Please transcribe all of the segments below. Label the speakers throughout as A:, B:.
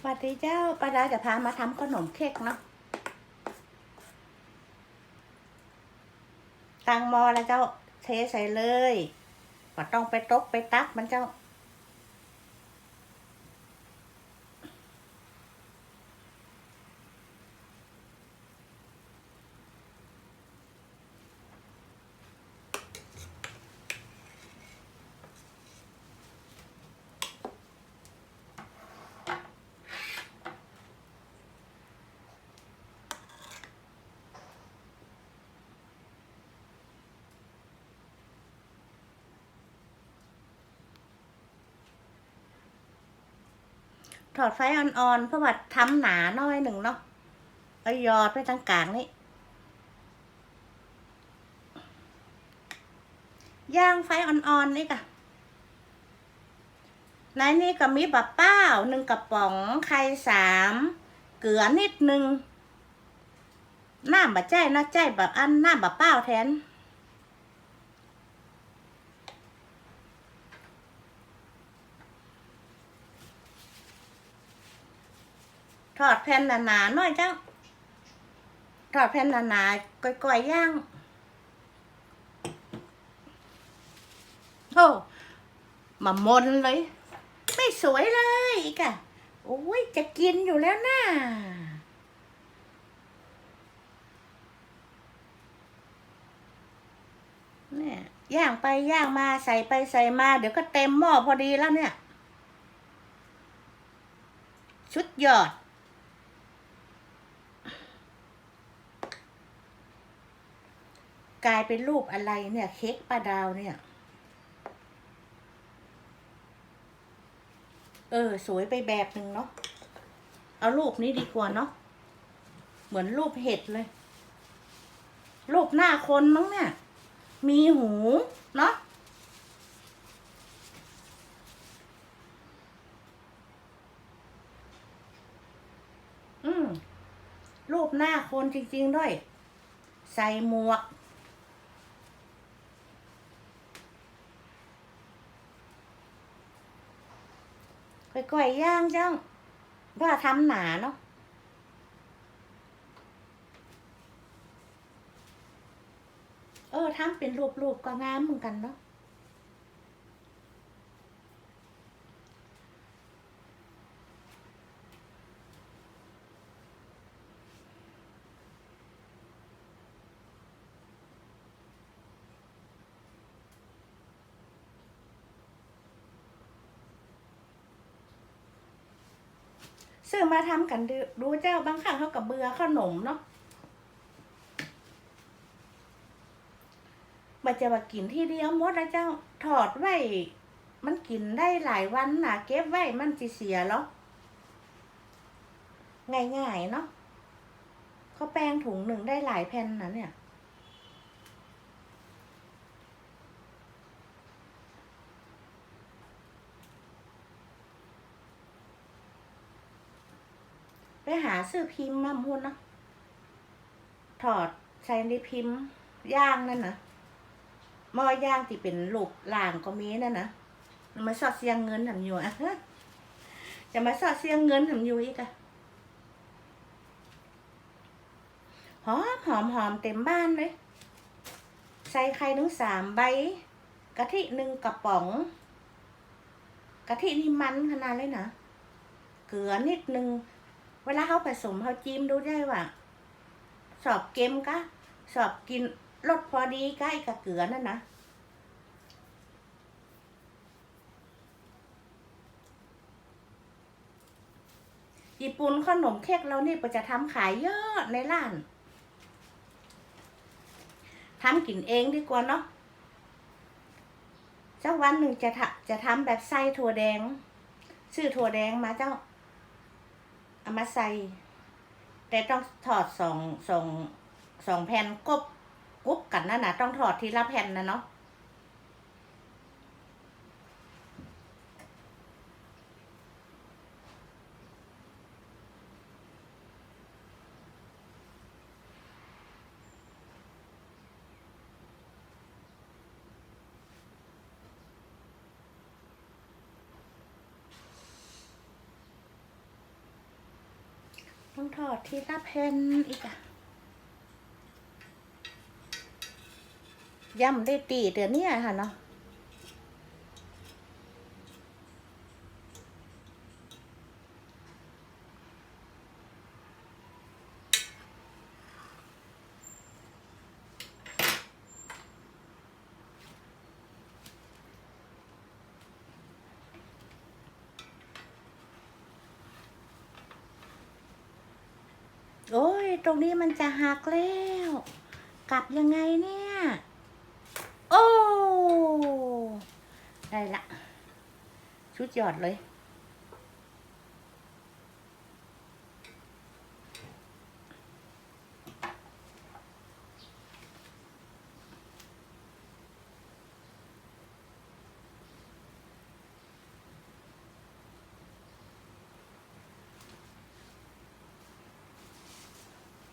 A: สวัสดีเจ้าป้าดาจะพามาทำขนมเค้กเนาะตังมอแล้วเจ้าเทใส่เลยก็ต้องไปตกไปตักมันเจ้า ถอดไฟอ่อนๆ เพราะว่าทำหนาหน้อยหนึ่งเนาะเอายอดไปทางกลางนี่ย่างไฟอ่อนๆนี่กะในนี่ก็มีบะเป้าหนึ่งกระป๋องไข่สามเกลือนิดนึงน้ำบะแจ้นะแจ้แบบอันน้ำบะเป้าแทน ทอดแผ่นหนาๆหน่อยเจ้า ทอดแผ่นหนาๆก่อยๆย่างโอ้มามนเลย ไม่สวยเลยอีกอะโอ้ยจะกินอยู่แล้วนะเนี่ยย่างไปย่างมาใส่ไปใส่มา เดี๋ยวก็เต็มหม้อพอดีแล้วเนี่ย ชุดยอด กลายเป็นรูปอะไรเนี่ยเค้กปลาดาวเนี่ย เออ สวยไปแบบหนึ่งเนาะเอารูปนี้ดีกว่าเนาะเหมือนรูปเห็ดเลย รูปหน้าคนมั้งเนี่ย มีหูเนาะอืมรูปหน้าคนจริง ๆ ด้วย ใส่หมวก ก่อยย่างจังว่าทำหนาเนาะเออทำเป็นรูปๆก็งามเหมือนกันเนาะ ซื้อมาทำกันดูดูเจ้าบางครั้งเขากับเบื่อขนมเนาะมันจะมากินที่เดียวมดแล้วเจ้าถอดไว้ มันกินได้หลายวันนะเก็บไว้มันจะเสียแล้วง่ายๆเนาะเขาแป้งถุงหนึ่งได้หลายแผ่นนะเนี่ย ไปหาซื้อพิมพ์มาพูดเนาะถอดใส่ในพิมพ์ย่างนั่นนะหม้อย่างที่เป็นลูกล่างก็มีนั่นนะมาสอดเสียงเงินทำอยู่อะจะมาสอดเสียงเงินทำอยู่อีกอะหอมหอมหอมเต็มบ้านเลยใส่ไข่ถึงสามใบกะทิหนึ่งกระป๋องกะทินี่มันขนาดเลยนะเกลือนิดนึง เวลาเขาผสมเขาจิ้มดูได้ว่า สอบเกมกะ สอบกินรสพอดีใกล้กับเกลือนั่นนะญี่ปุ่นขนมเค้กเรานี่ก็จะทำขายเยอะในร้านทำกินเองดีกว่าเนาะเจ้าวันหนึ่งจะทำจะทำแบบไส้ถั่วแดงซื้อถั่วแดงมาเจ้า เอามาใส่ แต่ต้องถอดสองสองสองแผ่นกบกุบกันนั่นนะต้องถอดทีละแผ่นนะเนาะ ต้องทอดทีละแผ่นอีกอะย่ำได้ตีเดี๋ยวนี้ค่ะเนาะ โอ้ย ตรงนี้มันจะหักแล้ว กลับยังไงเนี่ย โอ้ ได้ละ ชุดหยอดเลย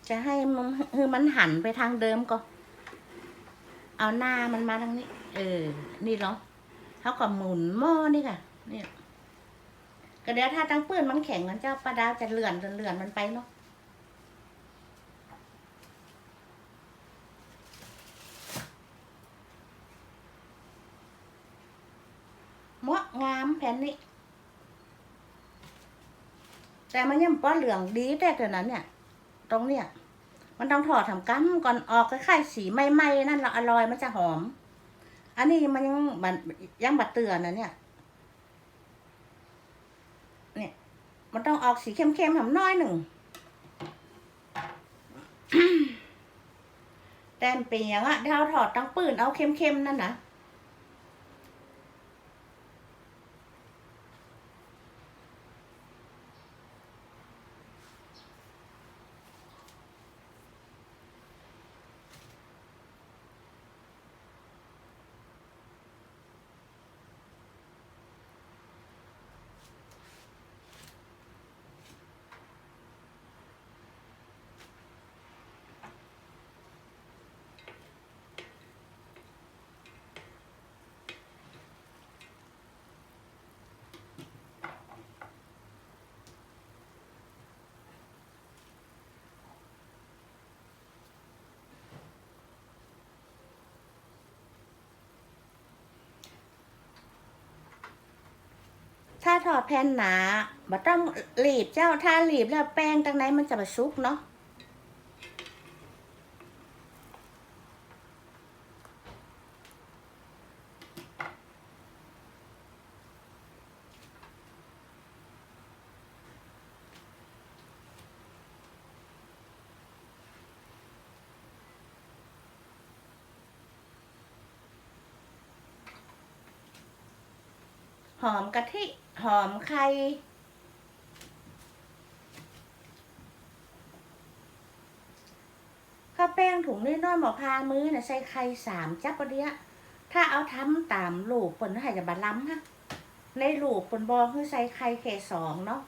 A: จะให้มันคือมันหันไปทางเดิมก็เอาหน้ามันมาทางนี้ เออ นี่เนาะเขาก็หมุนหม้อนี่ค่ะ เนี่ยก็เดี๋ยวถ้าตั้งเปืนมันแข็งมันจะประดาวจะเลื่อนเลื่อนมันไปเนาะเหมาะงามแผ่นนี้ แต่มันยังป้อเหลืองดีแต่ตัวนั้นเนี่ย ตรงเนี่ยมันต้องถอดทำกั้มก่อนออกคล้ายๆสีไหม้ๆนั่นเราอร่อยมันจะหอม อันนี้มันยังมันยังบัดเตือนนะเนี่ย เนี่ย มันต้องออกสีเข้มๆทำน้อยหนึ่งแต่มันเป็นอย่างอะเดี๋ยวเราถอดตั้งปืนเอาเข้มๆนั่นนะ ถ้าถอดแผ่นหนาบ่ต้องหลีบเจ้าถ้าหลีบแล้วแป้งตรงไหนมันจะมาซุกเนาะหอมกะทิ หอมไข่ ข้าวแป้งถุงน้อยหมอพามือน่ะใส่ไข่สามจับปะเดียถ้าเอาทำตามลูกปิ่นให้จะบาล้ำฮะในลูกปนบอกคือใส่ไข่แค่สองเนาะ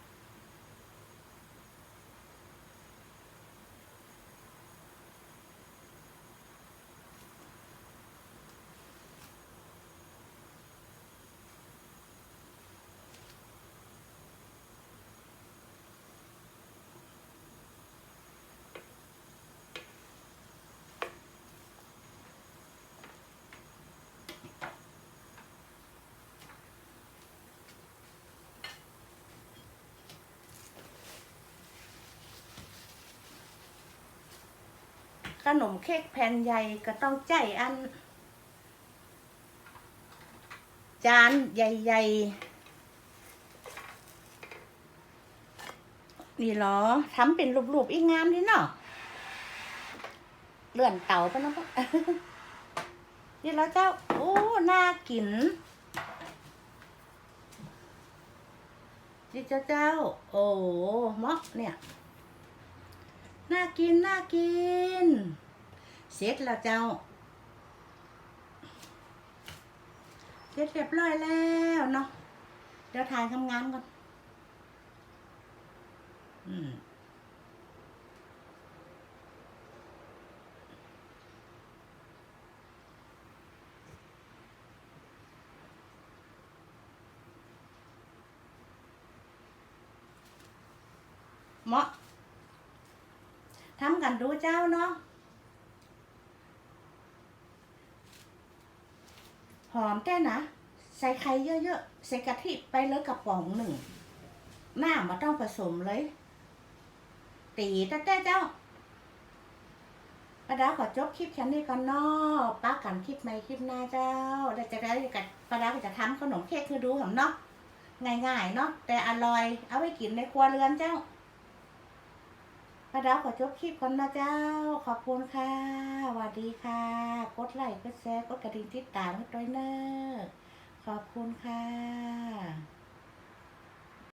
A: ขนมเค้กแผ่นใหญ่ก็ต้องใจอัน จานใหญ่ๆ นี่เหรอทำเป็นรูปๆอีกงามดีเนาะเลื่อนเตาไปนะพ่อนี่แล้วเจ้า โอ้ น่ากินนี่เจ้าเจ้า โอ้หมาะเนี่ย น่ากิน น่ากิน เสร็จแล้วเจ้า เสร็จเรียบร้อยแล้วเนาะ เดี๋ยวถ่ายทำงานก่อน อืมเหมาะ ทำกันดูเจ้าเนาะหอมแต้นะ ใส่ไข่เยอะๆ ใส่กะทิไปเลยกระป๋องหนึ่ง หน้ามาต้องผสมเลย ตีแต่แต่เจ้าป้าดาขอจบคลิปแค่นี้ก่อนเนาะป้ากันคลิปใหม่คลิปหน้าเจ้าแล้วจะได้กับป้าดาก็จะทำขนมเค้กให้ดูหำเนาะง่ายๆเนาะแต่อร่อย เอาไว้กินในครัวเรือนเจ้า ป้าดาขอจบคลิปก่อนนะเจ้า ขอบคุณค่ะสวัสดีค่ะ กดไลค์กดแชร์กดกระดิ่งติดตามให้ด้วยเนอะขอบคุณค่ะ